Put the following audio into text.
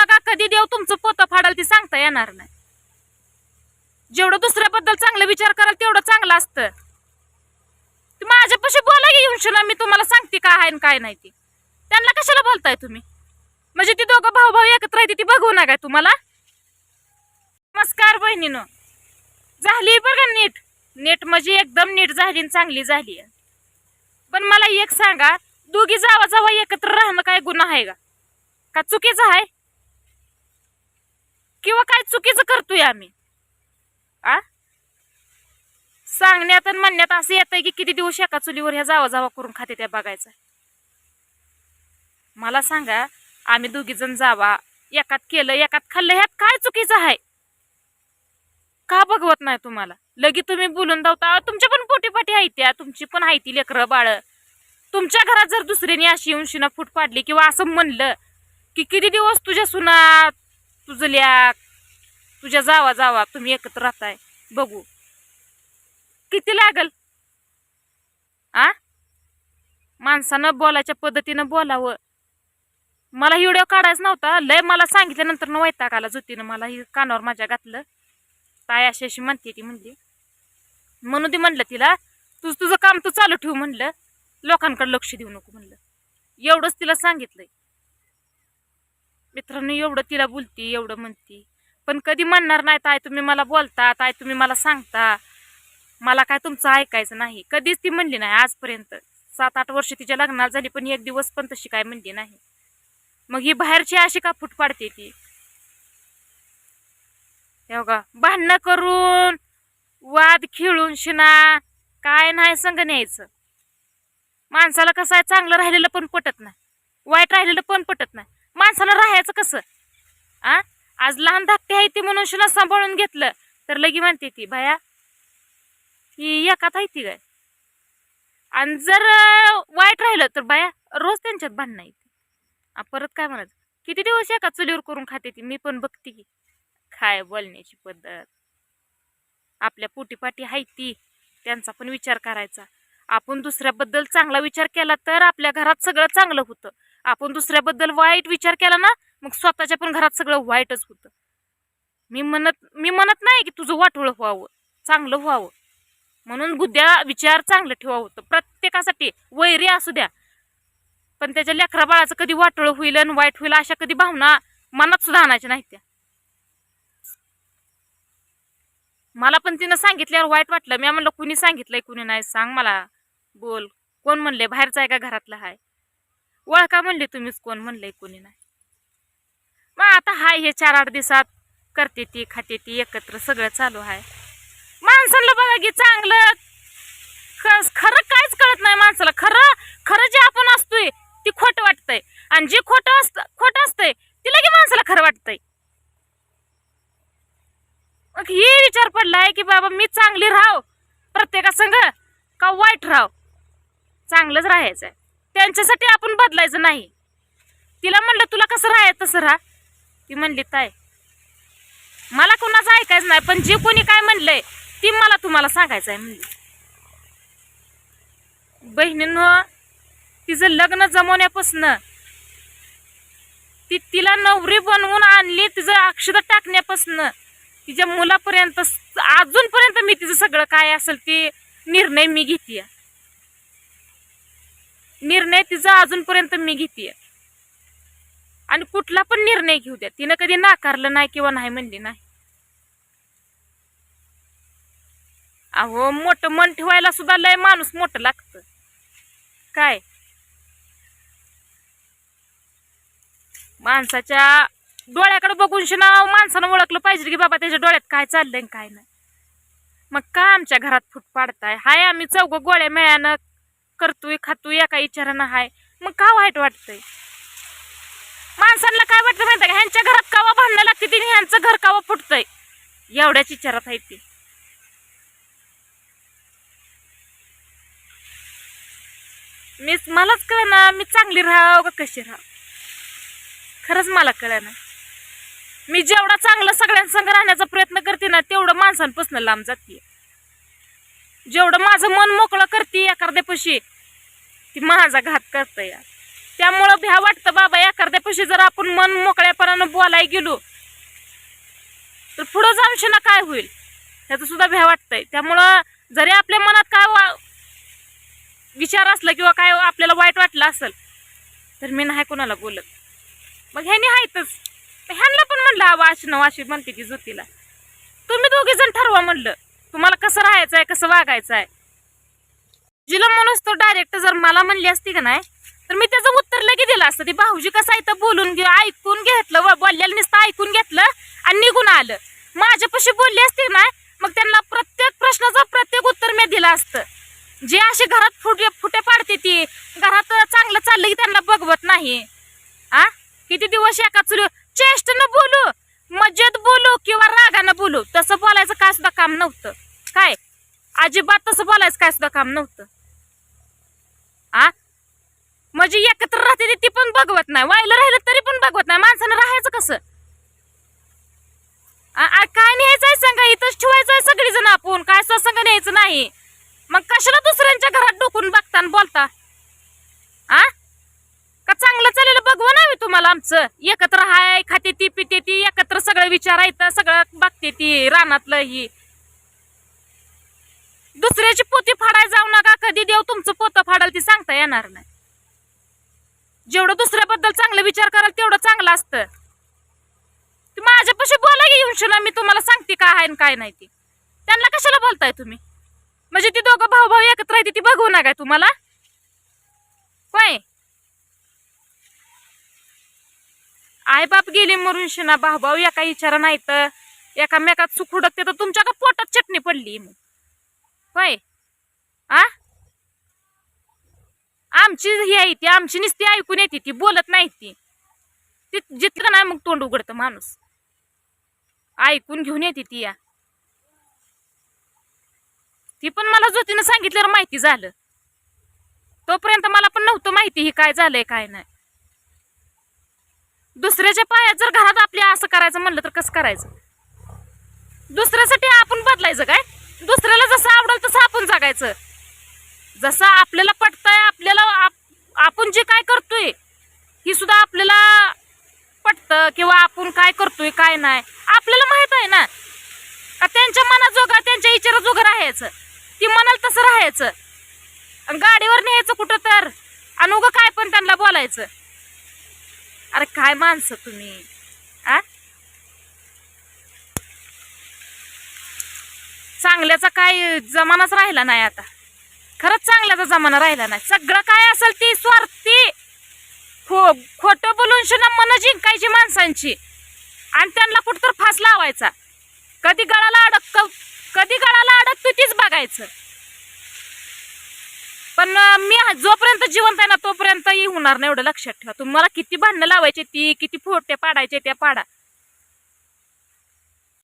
नका कधी देव तुमचं पोतं फाडाल ती सांगता येणार नाही. जेवढं दुसऱ्याबद्दल चांगलं विचार कराल तेवढं चांगलं असतं. ती माझ्यापाशी बोला की येऊन मी तुम्हाला सांगते काय आहे आणि काय नाही ती. त्यांना कशाला बोलताय तुम्ही? म्हणजे ती दोघं भाऊ भाऊ एकत्र येते ती बघू नका तुम्हाला. नमस्कार बहिणीनं. झाली बघा नीट? नीट म्हणजे एकदम नीट झाली आणि चांगली झाली. पण मला एक सांगा दोघी जावा जावा एकत्र राहणं काय गुन्हा आहे का? का चुकीचं आहे? किंवा काय चुकीचं करतोय आम्ही? आ? सांगण्यात आणि म्हणण्यात असं येतंय की किती दिवस एका चुलीवर ह्या जावा जावा करून खाते त्या बघायचं. मला सांगा आम्ही दोघी जण जावा एकात केलं एकात खाल्लं ह्यात काय चुकीचं आहे? का बघवत नाही तुम्हाला? लगेच तुम्ही बोलून धावता तुमच्या पण पोटीपाटी आहे त्या तुमची पण आहे ती लेकरं बाळ. तुमच्या घरात जर दुसऱ्याने अशी उंशीनं फूट पाडली किंवा असं म्हणलं की किती दिवस तुझ्या सुना तुझं तुझ्या जावा जावा तुम्ही एकत्र राहताय. बघू. किती लागल? आ? माणसानं बोलायच्या पद्धतीनं बोलावं. मला व्हिडिओ काढायचा नव्हता. लय मला सांगितल्यानंतर न वैताग आला जुतीनं मला ही कानावर माझ्या घातलं. ताय अशी अशी म्हणते ती म्हणली. म्हणून ती म्हणलं तिला. तुझं तुझं काम तू चालू ठेव म्हणलं. लोकांकडे लक्ष देऊ नको म्हणलं. एवढंच तिला सांगितलंय. मित्रांनो एवढं तिला बोलती एवढं म्हणती. पण कधी म्हणणार नाही ताय तुम्ही मला बोलता ताय तुम्ही मला सांगता. मला काय तुमचं ऐकायचं नाही. कधीच ती म्हणली नाही आजपर्यंत. सात आठ वर्ष तिच्या लग्नाला झाली पण एक दिवस पण तशी काय म्हणली नाही. मग ही बाहेरची अशी का फुट पाडते ती? का भांडणं करून वाद खेळून शिना काय नाही संग न्यायचं. माणसाला कसं आहे चांगलं राहिलेलं पण पटत नाही. वाईट राहिलेलं पण पटत नाही. माणसाला राहायचं कसं? आ? आज लहान धाकटी आहे ती म्हणून शिना सांभाळून घेतलं तर लगी म्हणते ती भया ही एकात आहे ती काय? आणि जर वाईट राहिलं तर बाया रोज त्यांच्यात भांडणं येते. परत काय म्हणायचं? किती दिवस एका चुलीवर करून खाते ती? मी पण बघते की. काय बोलण्याची पद्धत. आपल्या पोटीपाटी आहे ती. त्यांचा पण विचार करायचा. आपण दुसऱ्याबद्दल चांगला विचार केला तर आपल्या घरात सगळं चांगलं होतं. आपण दुसऱ्याबद्दल वाईट विचार केला ना मग स्वतःच्या पण घरात सगळं वाईटच होतं. मी म्हणत मी म्हणत नाही की तुझं वाटोळं व्हावं चांगलं व्हावं. म्हणून बुद्ध्या विचार चांगलं ठेवावं होतं. प्रत्येकासाठी वैरी असू द्या. पण त्याच्या लेकरा बाळाचं कधी वाटोळं होईल आणि वाईट होईल अशा कधी भावना मनात सुद्धा आणायच्या नाहीत त्या. मला पण तिनं सांगितल्यावर वाईट वाटलं. मी म्हणलं कुणी सांगितलंय कुणी नाही? सांग मला. बोल. कोण म्हणले बाहेरचा आहे का घरातला हाय? ओळखा म्हणले तुम्हीच कोण? म्हणलंय कोणी नाही. मग आता हाय हे चार आठ दिवसात करते ती खाते ती एकत्र सगळं चालू आहे माणसाला बघा की चांगलं ख- खरं काहीच कळत नाही माणसाला. खरं खरं जे आपण असतोय ती खोटं वाटतंय. आणि जे खोटं असतं खोटं असतंय तिला की माणसाला खरं वाटतंय. मग हे विचार पडलाय की बाबा मी चांगली राहाव प्रत्येकासंग का वाईट राहाव? चांगलंच राहायचंय. त्यांच्यासाठी आपण बदलायचं नाही. तिला म्हणलं तुला कसं राहायचं तसं राहा. ती म्हणली ताय मला कोणाचं ऐकायचं नाही पण जे कोणी काय म्हणलंय ती मला तुम्हाला सांगायचं आहे म्हणली. बहिणीनं तिचं लग्न जमवण्यापासून ती तिला नवरी बनवून आणली तिचं अक्षर टाकण्यापासनं तिच्या मुलापर्यंत अजूनपर्यंत मी तिचं सगळं काय असेल ते निर्णय मी घेते निर्णय तिचा अजूनपर्यंत मी घेते आणि कुठला पण निर्णय घेऊ द्या. तिनं कधी नाकारलं नाही किंवा नाही म्हणली नाही. अहो मोठं मन ठेवायला सुद्धा लय माणूस मोठं लागतं. काय? माणसाच्या डोळ्याकडे बघून नाव माणसानं ओळखलं पाहिजे की बाबा त्याच्या डोळ्यात काय चाललंय आणि काय नाही. मग का आमच्या घरात फूट पाडताय हाय आम्ही चौघ गोळ्या मिळ्यानं करतोय खातोय एका विचारानं हाय. मग का वाईट वाटतंय? माणसांना काय वाटतं माहिती का? ह्यांच्या घरात कावा भांडणं लागते तिने ह्यांचं घर कावा फुटतंय? एवढ्याच विचारात आहे ती. मी मलाच कळना मी चांगली राहाव का कशी राहाव? खरंच मला कळना. मी जेवढा चांगलं सगळ्यांसंग राहण्याचा प्रयत्न करते ना तेवढं माणसांपासून लांब जाते जेवढं माझं मन मोकळं करते एखाद्यापाशी ती माझा घात करते या त्यामुळं भ्या वाटतं बाबा एखाद्यापाशी जर आपण मन मोकळ्यापणानं बोलाय गेलो तर पुढं जाऊन काय होईल? ह्याचं सुद्धा भ्या वाटतंय. त्यामुळं जरी आपल्या मनात काय वा- विचार असला किंवा काय आपल्याला वाईट वाटलं असेल तर मी नाही कोणाला बोलत. मग ह्याने आहेतच ह्यांना पण म्हणलं हा वाशी म्हणते की ज्योतीला. तुम्ही दोघे जण ठरवा म्हणलं. तुम्हाला कसं राहायचं आहे कसं वागायचं आहे जिला माणूस तो डायरेक्ट जर मला म्हणली असती का नाही तर मी त्याचं उत्तर लगे दिलं असतं. ते भाऊजी कसं आहे तर बोलून घे ऐकून घेतलं व बोललेलं नुसतं ऐकून घेतलं आणि निघून आलं. माझ्यापाशी बोलली असती ना मग त्यांना प्रत्येक प्रश्नाचं प्रत्येक उत्तर मी दिलं असतं. जे असे घरात फुटे फुटे पाडते ती घरात चांगलं चाललं की त्यांना बघवत नाही. आ? किती दिवस एका चुली न बोलू. मजेत बोलू किंवा रागानं बोलू तसं बोलायचं काय सुद्धा काम नव्हतं. काय? अजिबात तसं बोलायचं काय सुद्धा काम नव्हतं. आ? म्हणजे एकत्र राहते ती- पण बघवत नाही. वायला राहिलं तरी पण बघवत नाही. माणसानं राहायचं कसं? काय न्यायचंय सांगा? इथंच ठेवायचंय सगळी जण आपण काय सुद्धा संग न्यायचं नाही. मग कशाला दुसऱ्यांच्या घरात डोकून बघता आणि बोलता? आ? का चांगलं चालेल बघवा नाही तुम्हाला आमचं? एकत्र हाय खाते ती पिते ती एक सगळं विचारायचं सगळं बघते ती रानातलं ही दुसऱ्याची पोती फाडायला जाऊ नका कधी देव तुमचं पोतं फाडाल ती सांगता येणार नाही. जेवढं दुसऱ्याबद्दल चांगलं विचार कराल तेवढं चांगलं असतं. माझ्यापाशी बोला येऊन शिना मी तुम्हाला सांगते काय आहे आणि काय नाही ती. त्यांना कशाला बोलताय तुम्ही? म्हणजे ती दोघं भाऊ भाऊ एकत्र राहते ती बघू नका तुम्हाला. काय आई बाप मरून शिना भाऊ भाऊ एका इचारा नाही तर एकामेकात सुख उडकते तर तुमच्या का पोटात चटणी पडली. मग होय? आ? आमची ही आहे ती आमची नुसती ऐकून येते ती बोलत नाही ती. ती जितकं नाही मग तोंड उघडतं माणूस. ऐकून घेऊन येते ती या. ती पण मला ज्योतीनं सांगितल्यावर माहिती झालं. तोपर्यंत मला पण नव्हतं माहिती ही काय झालंय काय नाही. दुसऱ्याच्या पायात जर घरात आपल्या असं करायचं म्हणलं तर कसं करायचं? दुसऱ्यासाठी आपण बदलायचं काय? दुसऱ्याला जसं आवडेल तसं आपण जगायचं. जसं आपल्याला पटतंय आपल्याला आप- आपण जे काय करतोय ही सुद्धा आपल्याला पटतं किंवा आपण काय करतोय काय नाही. आपल्याला माहीत आहे ना? का त्यांच्या मनाजोगा त्यांच्या इचाराजोगं राहायचं. ती म्हणाल तसं राहायचं. गाडीवर न्यायचं कुठं तर. आणि उगं काय पण त्यांना बोलायचं. अरे काय माणसं तुम्ही? आ? चांगल्याचा काय जमानाच राहिला नाही आता. खरंच चांगल्याचा जमाना राहिला नाही. सगळं काय असेल ती स्वार्थी. खो खोटं बोलून शुना मन जिंकायची माणसांची. आणि त्यांना कुठतर फास लावायचा. कधी गळाला अडक कधी गळाला अडकतो तीच बघायचं. पण मी जोपर्यंत जिवंत आहे ना तोपर्यंत होणार नाही एवढं लक्षात ठेवा. तुम्हाला किती भांडणं लावायचे ती किती फोटे पाडायचे त्या पाडा.